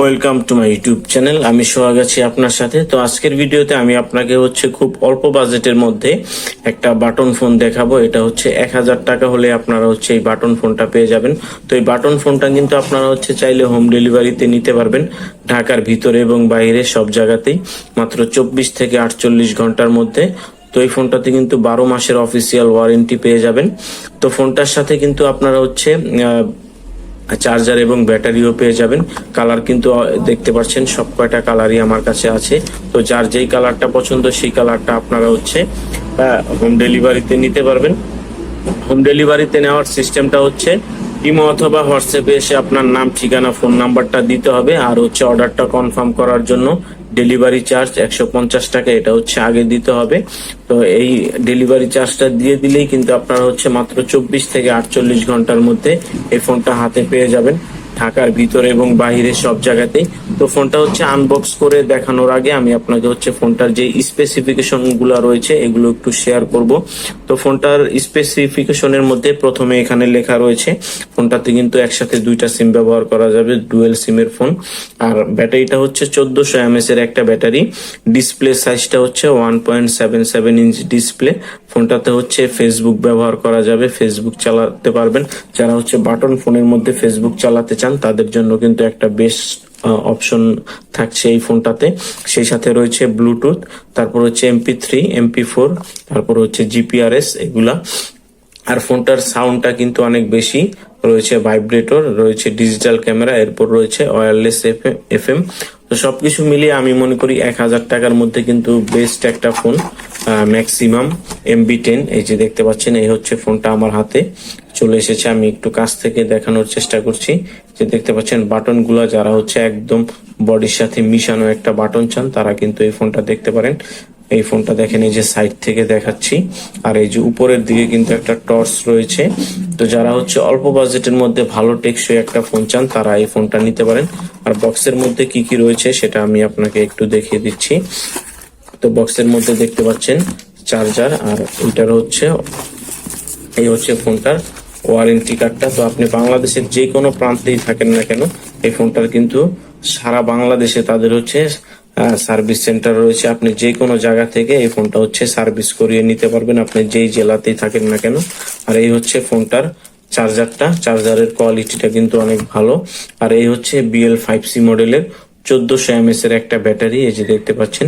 Welcome to my YouTube channel আমি সোহাগ আছি আপনার সাথে। তো আজকের ভিডিওতে আমি আপনাকে হচ্ছে খুব অল্প বাজেটের মধ্যে একটা বাটন ফোন দেখাবো। এটা হচ্ছে এক হাজার টাকা হলে আপনারা হচ্ছে এই বাটন ফোনটা পেয়ে যাবেন। তো এই বাটন ফোনটা কিন্তু আপনারা হচ্ছে চাইলে হোম ডেলিভারিতে নিতে পারবেন। ঢাকার ভিতরে এবং বাইরে সব জায়গাতেই। মাত্র চব্বিশ থেকে আটচল্লিশ ঘণ্টার মধ্যে। তো এই ফোনটাতে কিন্তু বারো মাসের অফিসিয়াল ওয়ারেন্টি পেয়ে যাবেন। তো ফোনটার সাথে কিন্তু আপনারা হচ্ছে চার্জার এবং ব্যাটারিও পেয়ে যাবেন। কালার কিন্তু দেখতে পাচ্ছেন, সব কয়টা কালারই আমার কাছে আছে। তো যার যেই কালারটা পছন্দ, সেই কালারটা আপনারা হচ্ছে হোম ডেলিভারিতে নিতে পারবেন। হোম ডেলিভারিতে নেওয়ার সিস্টেমটা হচ্ছে ইমো অথবা হোয়াটসঅ্যাপে এসে আপনার নাম, ঠিকানা ফোন নাম্বারটা দিতে হবে। আর হচ্ছে অর্ডারটা কনফার্ম করার জন্য ডেলিভারি চার্জ একশো পঞ্চাশ টাকা, এটা হচ্ছে আগে দিতে হবে। তো এই ডেলিভারি চার্জটা দিয়ে দিলেই কিন্তু আপনারা হচ্ছে মাত্র চব্বিশ থেকে আটচল্লিশ ঘণ্টার মধ্যে এই ফোনটা হাতে পেয়ে যাবেন। ঢাকার ভিতরে এবং বাহিরে সব জায়গাতেই। তো ফোনটা হচ্ছে আনবক্স করে দেখানোর আগে আমি আপনাকে হচ্ছে ফোনটার যে স্পেসিফিকেশনগুলো রয়েছে, এগুলো একটু শেয়ার করব। তো ফোনটার স্পেসিফিকেশনের মধ্যে প্রথমে এখানে লেখা রয়েছে, ফোনটাতে কিন্তু একসাথে দুইটা সিম ব্যবহার করা যাবে ডুয়েল সিমের ফোন আর ব্যাটারিটা হচ্ছে চোদ্দশো এমএস এর একটা ব্যাটারি। ডিসপ্লে সাইজটা হচ্ছে one point seven seven inch display ফোনটাতে হচ্ছে ফেসবুক ব্যবহার করা যাবে ফেসবুক চালাতে পারবেন। যারা হচ্ছে বাটন ফোনের মধ্যে ফেসবুক চালাতে চান, তাদের জন্য কিন্তু একটা বেস্ট অপশন থাকছে এই ফোনটাতে। সেই সাথে রয়েছে ব্লুটুথ তারপর হচ্ছে এমপি থ্রি এমপি ফোর তারপর হচ্ছে জিপিআরএস এগুলা। আর ফোনটার সাউন্ডটা কিন্তু অনেক বেশি, রয়েছে ভাইব্রেটর রয়েছে ডিজিটাল ক্যামেরা এরপর রয়েছে ওয়্যারলেস এফ এম তো সবকিছু মিলিয়ে আমি মনে করি এক হাজার টাকার মধ্যে কিন্তু বেস্ট একটা ফোন ম্যাক্সিমাম এমবি টেন এই যে দেখতে পাচ্ছেন, এই হচ্ছে ফোনটা আমার হাতে। চলে এসেছে, আমি একটু কাছ থেকে দেখানোর চেষ্টা করছি। যে দেখতে পাচ্ছেন বাটনগুলা যারা হচ্ছে একদম বডির সাথে মিশানো একটা বাটন চান, তারা কিন্তু এই ফোনটা দেখতে পারেন। এই ফোনটা দেখেন, এই যে সাইড থেকে দেখাচ্ছি। আর এই যে উপরের দিকে কিন্তু একটা টর্চ রয়েছে। তো যারা হচ্ছে অল্প বাজেটের মধ্যে ভালো টেকসই একটা ফোন চান, তারা এই ফোনটা নিতে পারেন। আর বক্সের মধ্যে কি কি রয়েছে সেটা আমি আপনাকে একটু দেখিয়ে দিচ্ছি। তো বক্সের মধ্যে দেখতে পাচ্ছেন চার্জার, আর এটার হচ্ছে, এই হচ্ছে ফোনটার ওয়ারেন্টি কার্ডটা তো আপনি বাংলাদেশের যে কোনো প্রান্তেই থাকেন না কেন, এই ফোনটার কিন্তু সারা বাংলাদেশে তাদের হচ্ছে সার্ভিস সেন্টার রয়েছে। আপনি যে কোনো জায়গা থেকে এই ফোনটা হচ্ছে সার্ভিস করিয়ে নিতে পারবেন। আপনি যেই জেলাতেই থাকেন না কেন। আর এই হচ্ছে ফোনটার চার্জারটা চার্জারের কোয়ালিটিটা কিন্তু অনেক ভালো। আর এই হচ্ছে বিএল ফাইভ সি মডেলের চোদ্দশো এমএস এর একটা ব্যাটারি, এই যে দেখতে পাচ্ছেন।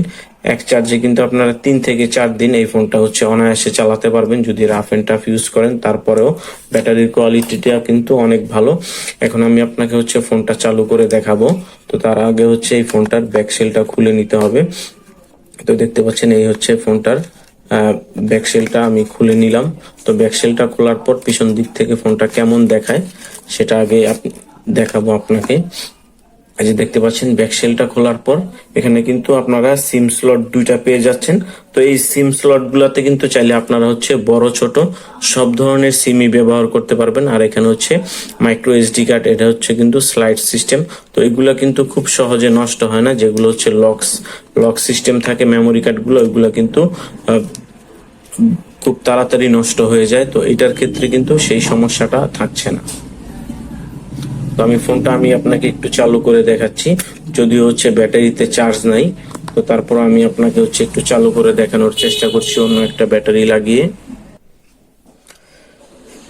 এক চার্জে কিন্তু আপনারা তিন থেকে চার দিন এই ফোনটা হচ্ছে অনায়াসে চালাতে পারবেন, যদি রাফ এন্ড টাফ ইউজ করেন। তারপরেও ব্যাটারির কোয়ালিটিটা কিন্তু অনেক ভালো। এখন আমি আপনাকে হচ্ছে ফোনটা চালু করে দেখাবো। তো তার আগে হচ্ছে এই ফোনটার ব্যাকসেলটা খুলে নিতে হবে। তো দেখতে পাচ্ছেন এই হচ্ছে ফোনটার ব্যাকসেলটা আমি খুলে নিলাম। তো ব্যাকসেলটা খোলার পর পিছন দিক থেকে ফোনটা কেমন দেখায়, সেটা আগে দেখাবো আপনাকে। এই যে দেখতে পাচ্ছেন ব্যাকসেলটা খোলার পর এখানে কিন্তু আপনারা সিম স্লট দুইটা পেয়ে যাচ্ছেন। তো এই সিম স্লট গুলাতে কিন্তু চাইলে আপনারা হচ্ছে বড়, ছোট সব ধরনের সিমই ব্যবহার করতে পারবেন। আর এখানে হচ্ছে মাইক্রো এসডি কার্ড এটা হচ্ছে কিন্তু স্লাইড সিস্টেম তো এগুলা কিন্তু খুব সহজে নষ্ট হয় না, যেগুলো হচ্ছে লক্স লক সিস্টেম থাকে মেমোরি কার্ডগুলো, ওইগুলো কিন্তু খুব তাড়াতাড়ি নষ্ট হয়ে যায়। তো এটার ক্ষেত্রে কিন্তু সেই সমস্যাটা থাকছে না। তো আমি ফোনটা আমি আপনাকে একটু চালু করে দেখাচ্ছি। যদিও হচ্ছে ব্যাটারিতে চার্জ নাই, তো তারপর আমি আপনাকে হচ্ছে একটু চালু করে দেখানোর চেষ্টা করছি, অন্য একটা ব্যাটারি লাগিয়ে।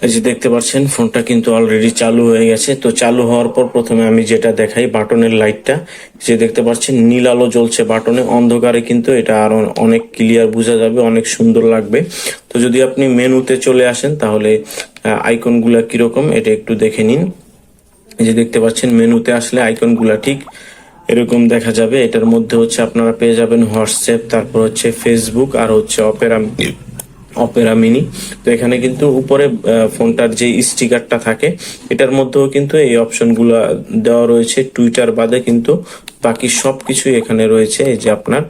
এই যে দেখতে পাচ্ছেন, ফোনটা কিন্তু অলরেডি চালু হয়ে গেছে। তো চালু হওয়ার পর প্রথমে আমি যেটা দেখাই, বাটনের লাইটটা যে দেখতে পাচ্ছেন, নীল আলো জ্বলছে বাটনে, অন্ধকারে কিন্তু এটা আরও অনেক ক্লিয়ার বোঝা যাবে, অনেক সুন্দর লাগবে। তো যদি আপনি মেনুতে চলে আসেন, তাহলে আইকনগুলা কীরকম, এটা একটু দেখে নিন। এই যে দেখতে পাচ্ছেন, মেনুতে আসলে আইকনগুলা ঠিক এরকম দেখা যাবে। এটার মধ্যে হচ্ছে আপনারা পেয়ে যাবেন হোয়াটসঅ্যাপ, তারপর হচ্ছে ফেসবুক আর হচ্ছে অপেরা অপেরা মিনি। তো এখানে কিন্তু উপরে ফোনটার যে স্টিকারটা থাকে, এটার মধ্যেও কিন্তু এই অপশনগুলো দেওয়া রয়েছে। টুইটার বাদে কিন্তু বাকি সবকিছুই এখানে রয়েছে। এই যে আপনার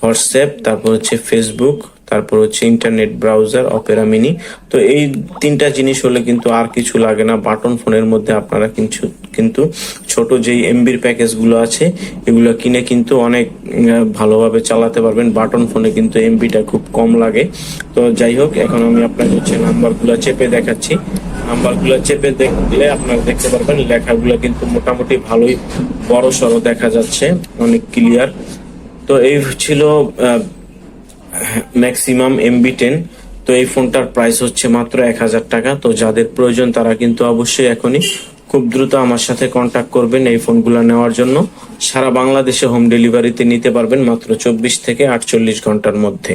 হোয়াটসঅ্যাপ, তারপর হচ্ছে ফেসবুক তারপর হচ্ছে ইন্টারনেট ব্রাউজার অপেরা মিনি তো এই তিনটা জিনিস হলে কিন্তু আর কিছু লাগে না। বাটন ফোনের মধ্যে আপনারা কিন্তু কিন্তু ছোট যেই এমবির প্যাকেজগুলো আছে, এগুলো কিনে কিন্তু অনেক ভালোভাবে চালাতে পারবেন। বাটন ফোনে কিন্তু এমবিটা খুব কম লাগে। তো যাই হোক, এখন আমি আপনাকে হচ্ছে নাম্বারগুলো চেপে দেখাচ্ছি। নাম্বারগুলো চেপে দেখলে আপনারা দেখতে পারবেন, লেখাগুলো কিন্তু মোটামুটি ভালোই বড় সড়ো দেখা যাচ্ছে, অনেক ক্লিয়ার তো এই ছিল ম্যাক্সিমাম এমবি টেন তো এই ফোনটার প্রাইস হচ্ছে মাত্র এক হাজার টাকা। তো যাদের প্রয়োজন, তারা কিন্তু অবশ্যই এখনই খুব দ্রুত আমার সাথে কন্ট্যাক্ট করবেন এই ফোনগুলো নেওয়ার জন্য। সারা বাংলাদেশে হোম ডেলিভারিতে নিতে পারবেন মাত্র চব্বিশ থেকে আটচল্লিশ ঘণ্টার মধ্যে।